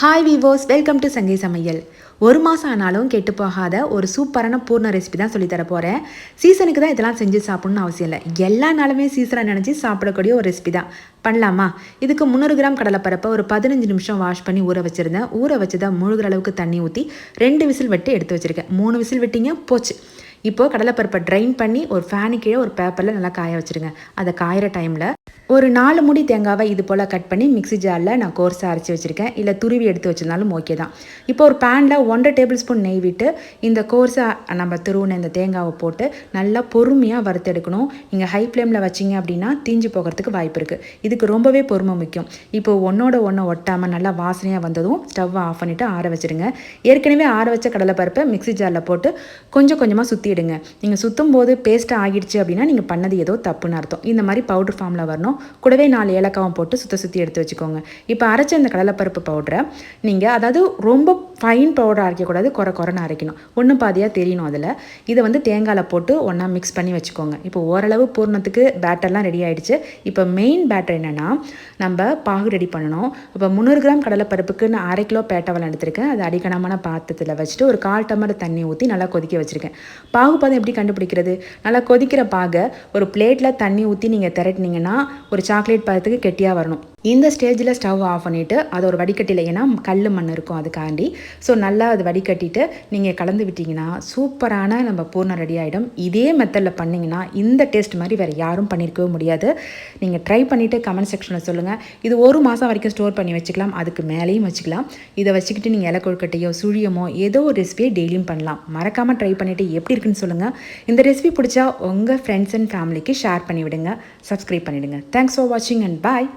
Hi விவோஸ் welcome to சங்கை சமையல் ஒரு மாதம் ஆனாலும் கெட்டு போகாத ஒரு சூப்பரான பூர்ண ரெசிபி தான் சொல்லித்தர போகிறேன் சீசனுக்கு தான் இதெல்லாம் செஞ்சு சாப்பிடணும்னு அவசியம் இல்லை. எல்லா நாளுமே சீசனாக நினச்சி சாப்பிடக்கூடிய ஒரு ரெசிபி தான். பண்ணலாமா? இதுக்கு முந்நூறு கிராம் கடலைப்பரப்பை ஒரு பதினஞ்சு நிமிஷம் வாஷ் பண்ணி ஊற வச்சுருந்தேன். ஊற வச்சதை முழுகிற அளவுக்கு தண்ணி ஊற்றி ரெண்டு விசில் வெட்டி எடுத்து வச்சுருக்கேன். மூணு விசில் விட்டிங்க போச்சு. இப்போது கடலைப்பருப்பை ட்ரைன் பண்ணி ஒரு ஃபேனு கீழே ஒரு பேப்பரில் நல்லா காய வச்சுருங்க. அதை காயிற டைமில் ஒரு நாலு முடி தேங்காவை இது போல் கட் பண்ணி மிக்ஸி ஜாரில் நான் கோர்ஸாக அரைச்சி வச்சுருக்கேன். இல்லை துருவி எடுத்து வச்சிருந்தாலும் ஓகே தான். இப்போ ஒரு பேனில் ஒன்றரை டேபிள் ஸ்பூன் நெய் விட்டு இந்த கோர்ஸை நம்ம துருவின இந்த தேங்காவை போட்டு நல்லா பொறுமையாக வறுத்தெடுக்கணும். நீங்கள் ஹை ஃப்ளேமில் வச்சிங்க அப்படின்னா தீஞ்சு போகிறதுக்கு வாய்ப்பு இருக்குது இதுக்கு ரொம்பவே பொறுமை முக்கியம். இப்போ ஒன்றோட ஒன்று ஒட்டாமல் நல்லா வாசனையாக வந்ததும் ஸ்டவ்வை ஆஃப் பண்ணிவிட்டு ஆற வச்சுருங்க ஏற்கனவே ஆற வச்ச கடலைப்பருப்பை மிக்ஸி ஜாரில் போட்டு கொஞ்சம் கொஞ்சமாக சுற்றிடுங்க நீங்கள் சுற்றும் போது பேஸ்ட்டாக ஆகிடுச்சு அப்படின்னா நீங்கள் பண்ணது ஏதோ தப்புன்னு அர்த்தம். இந்த மாதிரி பவுடர் ஃபார்மில் வரணும். கூடவே நாலு ஏலக்காவும் போட்டு சுத்த சுற்றி எடுத்து வச்சுக்கோங்க. இப்போ அரைச்ச இந்த கடலைப்பருப்பு பவுடரை நீங்கள் அதாவது ரொம்ப ஃபைன் பவுடர் அரைக்கக்கூடாது குறை குறைன்னு அரைக்கணும். ஒன்று பாதியாக தெரியணும் அதில். இதை வந்து தேங்காயில் போட்டு ஒன்றா மிக்ஸ் பண்ணி வச்சுக்கோங்க. இப்போ ஓரளவு பூர்ணத்துக்கு பேட்டர்லாம் ரெடி ஆகிடுச்சு இப்போ மெயின் பேட்டர் என்னென்னா நம்ம பாகு ரெடி பண்ணணும். இப்போ முந்நூறு கிராம் கடலைப்பருப்புக்கு நான் அரை கிலோ பேட்டவெல்லாம் எடுத்திருக்கேன். அது அடிக்கணமான பாத்திரத்தில் வச்சுட்டு ஒரு கால் டம்ளர் தண்ணி ஊற்றி நல்லா கொதிக்க வச்சுருக்கேன். பாகு பாதம் எப்படி கண்டுபிடிக்கிறது? நல்லா கொதிக்கிற பாகை ஒரு பிளேட்டில் தண்ணி ஊற்றி நீங்கள் திரட்டினீங்கன்னா ஒரு சாக்லேட் பதத்துக்கு கெட்டியாக வரணும். இந்த ஸ்டேஜில் ஸ்டவ் ஆஃப் பண்ணிவிட்டு அது ஒரு வடிகட்டியில் ஏன்னா கல் மண் இருக்கும் அதுக்காண்டி. ஸோ நல்லா அது வடிகட்டிட்டு நீங்கள் கலந்து விட்டிங்கன்னா சூப்பரான நம்ம பூர்ணம் ரெடி ஆகிடும் இதே மெத்தடில் பண்ணிங்கன்னா இந்த டேஸ்ட் மாதிரி வேறு யாரும் பண்ணியிருக்கவே முடியாது. நீங்கள் ட்ரை பண்ணிவிட்டு கமெண்ட் செக்ஷனில் சொல்லுங்கள் இது ஒரு மாதம் வரைக்கும் ஸ்டோர் பண்ணி வச்சுக்கலாம். அதுக்கு மேலேயும் வச்சுக்கலாம். இதை வச்சுக்கிட்டு நீங்கள் இலை கொழுக்கட்டையோ சுழியமோ ஏதோ ஒரு ரெசிபியை டெய்லியும் பண்ணலாம். மறக்காமல் ட்ரை பண்ணிவிட்டு எப்படி இருக்குன்னு சொல்லுங்கள் இந்த ரெசிபி பிடிச்சா உங்கள் ஃப்ரெண்ட்ஸ் அண்ட் ஃபேமிலிக்கு ஷேர் பண்ணிவிடுங்க. சப்ஸ்கிரைப் பண்ணிவிடுங்க தேங்க்ஸ் ஃபார் வாட்சிங் அண்ட் பாய்